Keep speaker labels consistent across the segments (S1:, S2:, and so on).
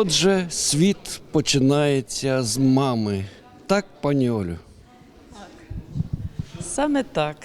S1: Отже, світ починається з мами. Так, пані Олю?
S2: Саме так.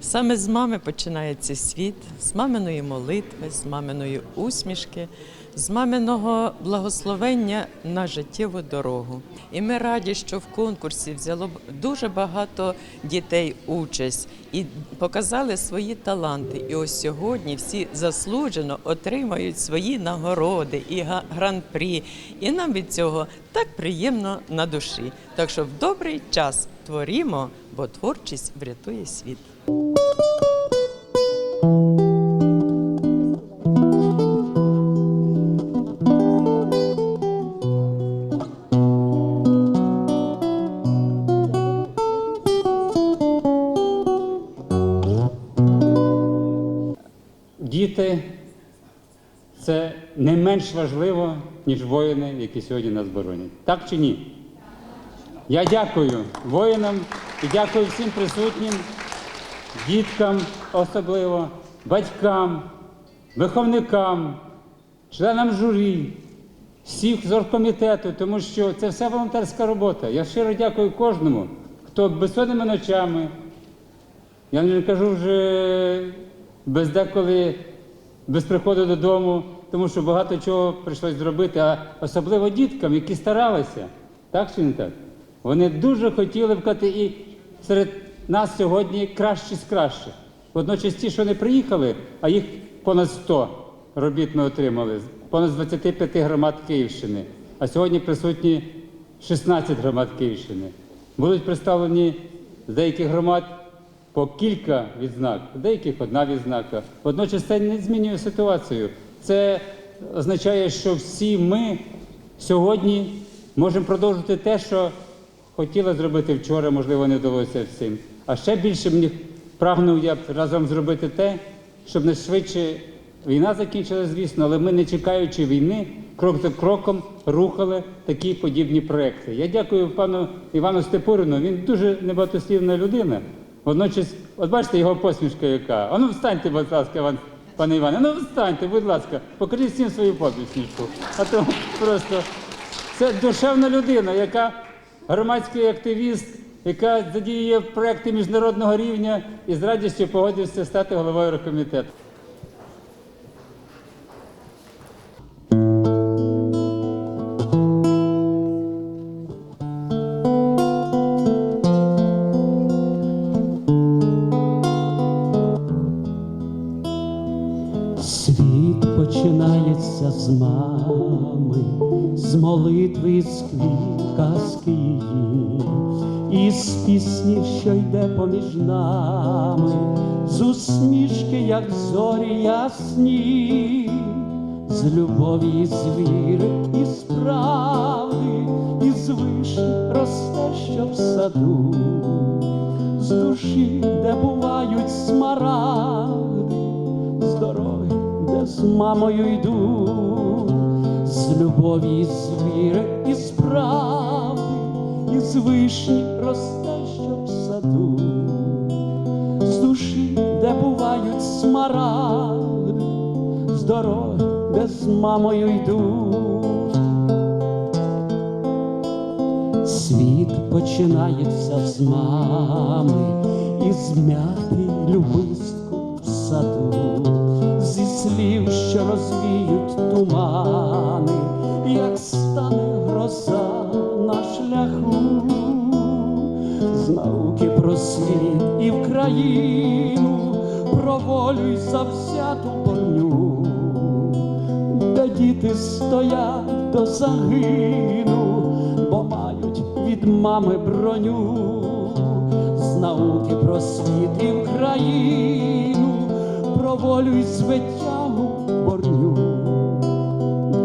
S2: Саме з мами починається світ, з маминої молитви, з маминої усмішки, з маминого благословення на життєву дорогу. І ми раді, що в конкурсі взяло дуже багато дітей участь і показали свої таланти. І ось сьогодні всі заслужено отримають свої нагороди і гран-прі. І нам від цього так приємно на душі. Так що в добрий час творімо, бо творчість врятує світ.
S3: Діти це не менш важливо, ніж воїни, які сьогодні нас боронять. Так чи ні? Я дякую воїнам і дякую всім присутнім, діткам особливо, батькам, виховникам, членам журі, всіх з оргкомітету, тому що це все волонтерська робота. Я щиро дякую кожному, хто безсонними ночами, я не кажу вже без деколи без приходу додому, тому що багато чого прийшлось зробити, а особливо діткам, які старалися. Так чи не так? Вони дуже хотіли вкати і серед нас сьогодні кращі з кращих. Водночас ті, що не приїхали, а їх понад 100 робіт ми отримали, понад з 25 громад Київщини. А сьогодні присутні 16 громад Київщини. Будуть представлені з деяких громад по кілька відзнак, деяких одна відзнака. Водночас це не змінює ситуацію. Це означає, що всі ми сьогодні можемо продовжити те, що хотіли зробити вчора, можливо, не вдалося всім. А ще більше мені прагнув я б разом зробити те, щоб не швидше війна закінчилась, звісно, але ми, не чекаючи війни, крок за кроком рухали такі подібні проекти. Я дякую пану Івану Степурину. Він дуже небагатослівна людина. Водночас, от бачите його посмішка яка. А ну встаньте, будь ласка, пане Іване, ну встаньте, будь ласка, покажіть всім свою посмішку. А то просто це душевна людина, яка громадський активіст, яка задіює проекти міжнародного рівня і з радістю погодився стати головою комітету.
S4: Поміж нами, з усмішки, як зорі ясні, з любові, і з віри, і з правди, і з вишні росте, що в саду, з душі, де бувають смарагди. З дороги, де з мамою йду, з любові, і з віри, і з і з вишні росте, що в саду, смарагди, з дороги, де з мамою йду. Світ починається з мами і з м'яти любистку в саду, зі слів, що розвіють тумани, як стане гроза на шляху, з науки про світ і в країну, про волю й завзяту борню де діти стоять до загину, бо мають від мами броню, з науки про світ і в країну, про волю й звитягу борню,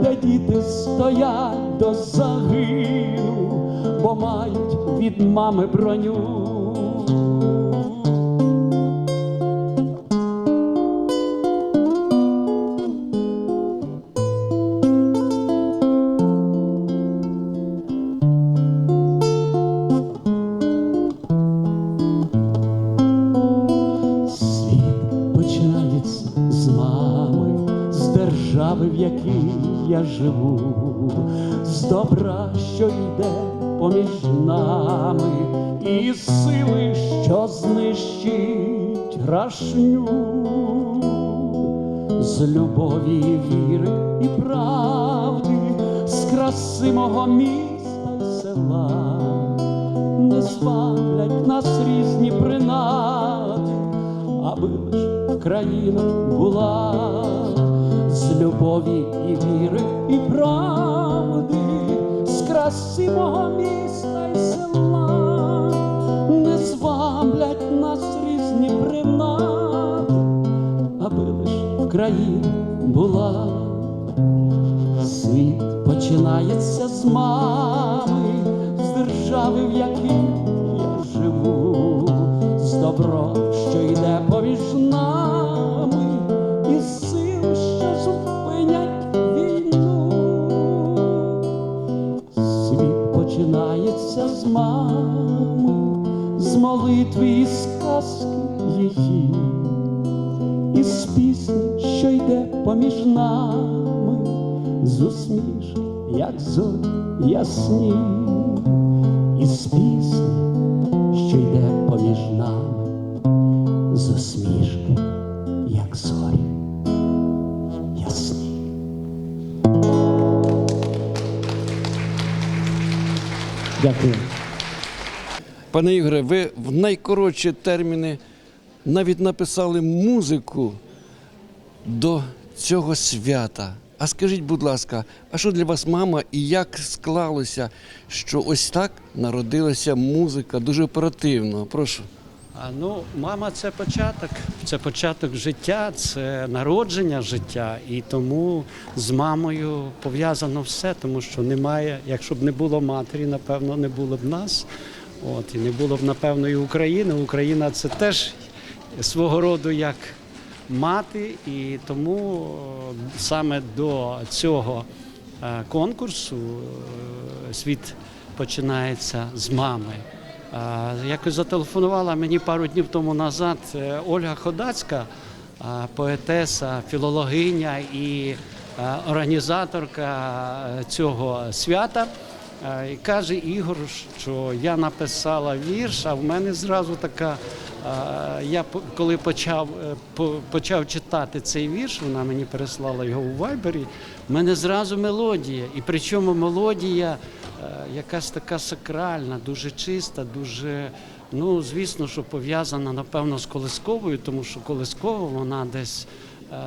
S4: де діти стоять до загину, бо мають від мами броню. Живу,
S5: з добра, що йде поміж нами, і сили, що знищить рашню, з любові, віри і правди, з краси мого міста й села, не зваблять нас різні принади, аби лиш країна була любові і віри і правди, з краси мого міста й села, не зваблять нас різні принади, аби лиш країна була. Світ починається з мами, з держави, в якій і сказки її з пісні, що йде поміж нами, з усмішки, як зорі ясні, і з пісні, що йде поміж нами, з усмішки, як зорі ясні. Дякую.
S1: Пане Ігоре, ви в найкоротші терміни навіть написали музику до цього свята. А скажіть, будь ласка, а що для вас мама і як склалося, що ось так народилася музика дуже оперативно? Прошу.
S4: А ну, мама це початок, це початок життя, це народження життя, і тому з мамою пов'язано все, тому що немає, якщо б не було матері, напевно, не було б нас. От і не було б напевно і України. Україна це теж свого роду як мати, і тому е, саме до цього е, конкурсу е, світ починається з мами. Якось зателефонувала мені пару днів тому назад Ольга Ходацька, поетеса, філологиня і організаторка цього свята. Е, І каже Ігор, що я написала вірш, а в мене зразу така. е, Я коли почав, е, почав читати цей вірш, вона мені переслала його у вайбері. в мене зразу мелодія. І причому мелодія якась така сакральна, дуже чиста, дуже. Ну, звісно, що пов'язана, напевно, з колисковою, тому що колискова вона десь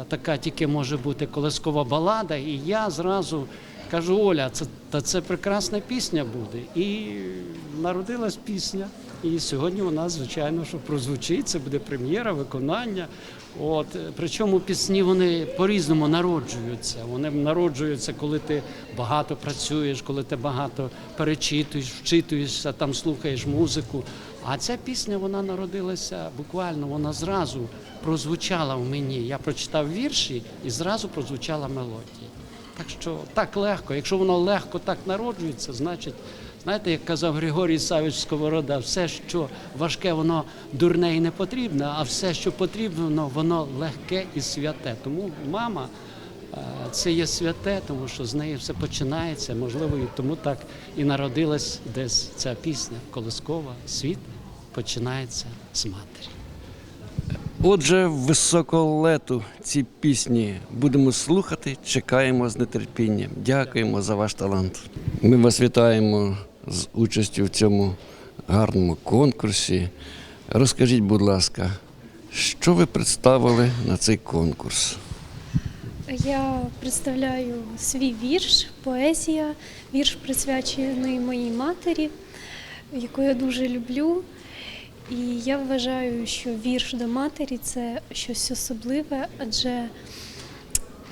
S4: така тільки може бути колискова балада. І я зразу кажу: Оля, це, та це прекрасна пісня буде. І народилась пісня. І сьогодні вона, звичайно, що прозвучить, це буде прем'єра, виконання. От, причому пісні вони по-різному народжуються. Вони народжуються, коли ти багато працюєш, коли ти багато перечитуєш, вчитуєшся, там слухаєш музику. А ця пісня вона народилася буквально, вона зразу прозвучала в мені. Я прочитав вірші і зразу прозвучала мелодія. Так що так легко. Якщо воно легко так народжується, значить, знаєте, як казав Григорій Савич Сковорода, все, що важке, воно дурне і не потрібне, а все, що потрібно, воно легке і святе. Тому мама е, це є святе, тому що з неї все починається. Можливо, і тому так і народилась десь ця пісня колискова. Світ починається з матері.
S1: Отже, високолету ці пісні будемо слухати, чекаємо з нетерпінням. Дякуємо за ваш талант. Ми вас вітаємо з участю в цьому гарному конкурсі. Розкажіть, будь ласка, що ви представили на цей конкурс?
S6: Я представляю свій вірш, поезія, вірш присвячений моїй матері, яку я дуже люблю. І я вважаю, що вірш до матері це щось особливе, адже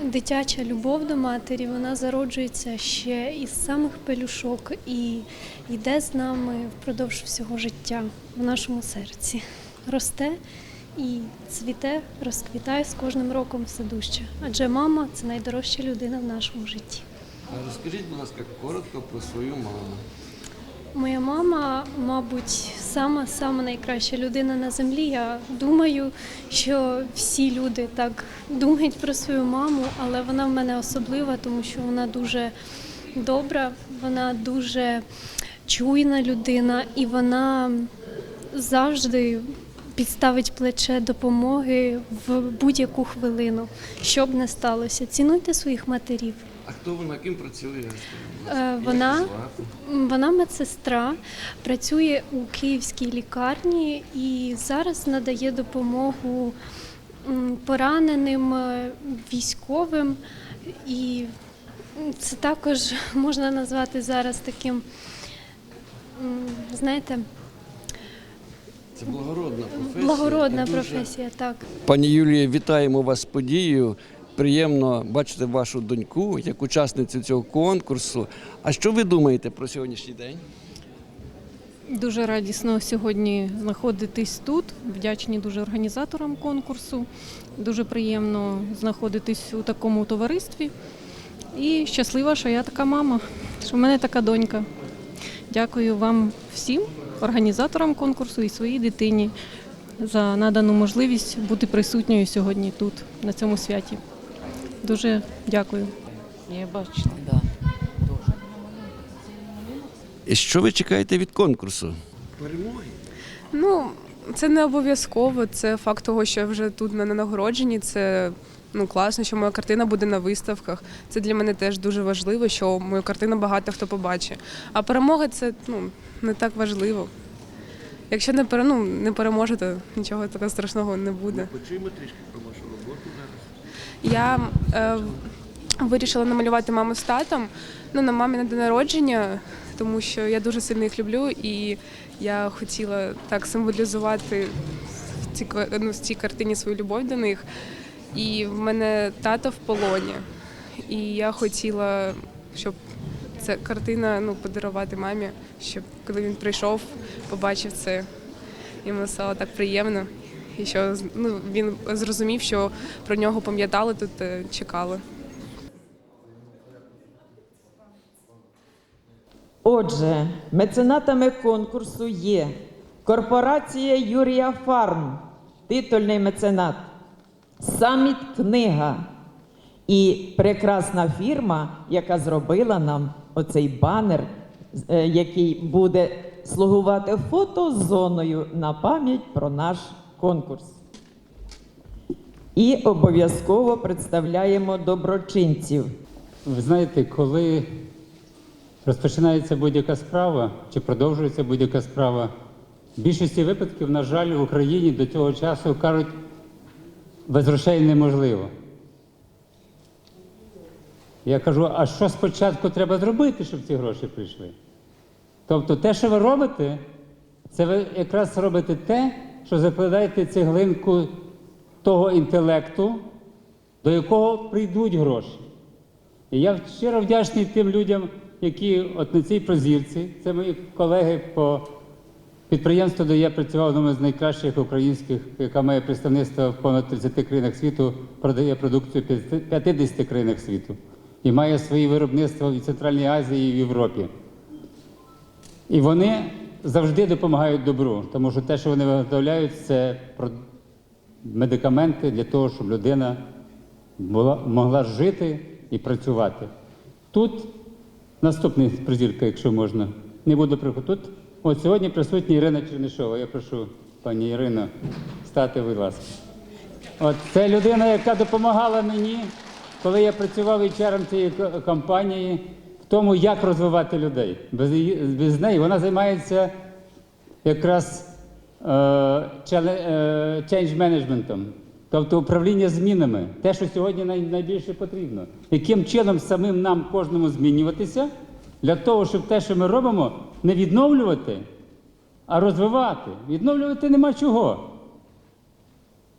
S6: дитяча любов до матері вона зароджується ще із самих пелюшок і йде з нами впродовж всього життя в нашому серці. Росте і цвіте, розквітає з кожним роком все дужче. Адже мама це найдорожча людина в нашому житті.
S1: Розкажіть, будь ласка, коротко про свою маму.
S6: Моя мама, мабуть, сама сама найкраща людина на землі. Я думаю, що всі люди так думають про свою маму, але вона в мене особлива, тому що вона дуже добра, вона дуже чуйна людина і вона завжди підставить плече допомоги в будь-яку хвилину, що б не сталося. Цінуйте своїх матерів.
S1: А хто вона ким працює?
S6: Е, Вона, вона медсестра, працює у київській лікарні і зараз надає допомогу пораненим е, військовим. І це також можна назвати зараз таким, знаєте,
S1: Це благородна професія.
S6: благородна
S1: І дуже-
S6: професія. Так.
S1: Пані Юлія, вітаємо вас з подією. Приємно бачити вашу доньку як учасницю цього конкурсу. А що ви думаєте про сьогоднішній день?
S7: Дуже радісно сьогодні знаходитись тут. Вдячні дуже організаторам конкурсу. Дуже приємно знаходитись у такому товаристві. І щаслива, що я така мама, що в мене така донька. Дякую вам всім, організаторам конкурсу і своїй дитині за надану можливість бути присутньою сьогодні тут, на цьому святі. Дуже дякую.
S8: Я бачила, да.
S1: І Що ви чекаєте від конкурсу? Перемоги.
S9: Ну, це не обов'язково. Це факт того, що я вже тут на нагородженні. Це ну класно, що моя картина буде на виставках. Це для мене теж дуже важливо, що мою картину багато хто побачить. А перемога це ну не так важливо. Якщо не пере, ну, не переможе, то нічого такого страшного не буде.
S1: Почуємо трішки про вашу роботу зараз.
S9: Я е, вирішила намалювати маму з татом ну, на мамі на день народження, тому що я дуже сильно їх люблю, і я хотіла так символізувати в цій, ну, в цій картині свою любов до них. І в мене тато в полоні. І я хотіла, щоб ця картина ну, подарувати мамі, щоб коли він прийшов, побачив це, йому стало так приємно. І що ну, він зрозумів, що про нього пам'ятали тут, е, чекали.
S10: Отже, меценатами конкурсу є корпорація Юрія Фарм, титульний меценат, саміт книга і прекрасна фірма, яка зробила нам оцей банер, е, який буде слугувати фотозоною на пам'ять про наш конкурс. І обов'язково представляємо доброчинців.
S3: Ви знаєте, коли розпочинається будь-яка справа чи продовжується будь-яка справа, в більшості випадків, на жаль, в Україні до цього часу кажуть, без грошей неможливо. Я кажу, а що спочатку треба зробити, щоб ці гроші прийшли? Тобто те, що ви робите, це ви якраз робите те, що закладаєте цеглинку того інтелекту, до якого прийдуть гроші. І я щиро вдячний тим людям, які от на цій прозірці, це мої колеги по підприємству, де я працював одному з найкращих українських, яка має представництво в понад 30 країнах світу, продає продукцію 50 країнах світу. І має свої виробництва в Центральній Азії і в Європі. І вони завжди допомагають добру, тому що те, що вони виготовляють, це медикаменти для того, щоб людина була, могла жити і працювати. Тут наступний призірка, якщо можна, не буду приходити. Тут от сьогодні присутня Ірина Чернишова. Я прошу пані Ірино стати, будь ласка. От це людина, яка допомагала мені, коли я працював HR цієї компанії, тому, як розвивати людей. Без, без неї вона займається якраз е, е, change менеджментом, тобто управління змінами, те, що сьогодні най- найбільше потрібно. Яким чином самим нам кожному змінюватися для того, щоб те, що ми робимо, не відновлювати, а розвивати. Відновлювати нема чого.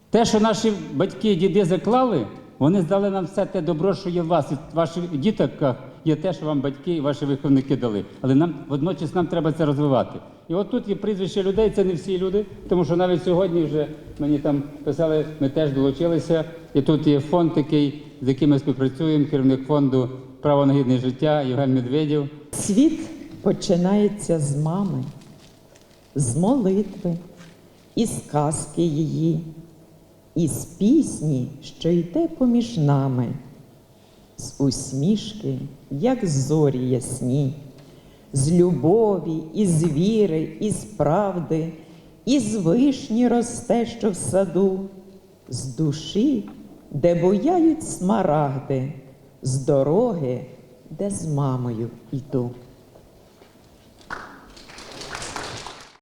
S3: Те, що наші батьки і діди заклали, вони здали нам все те добро, що є в вас. В ваших дітоках є те, що вам батьки і ваші виховники дали. Але нам водночас нам треба це розвивати. І от тут є прізвище людей, це не всі люди, тому що навіть сьогодні вже мені там писали, ми теж долучилися. І тут є фонд такий, з яким ми співпрацюємо, керівник фонду Право на гідне життя Євген Медведєв.
S10: Світ починається з мами, з молитви, із казки її, із пісні, що йде поміж нами. З усмішки, як зорі ясні, з любові, із віри, із правди, із вишні росте, що в саду, з душі, де бояють смарагди, з дороги, де з мамою йду.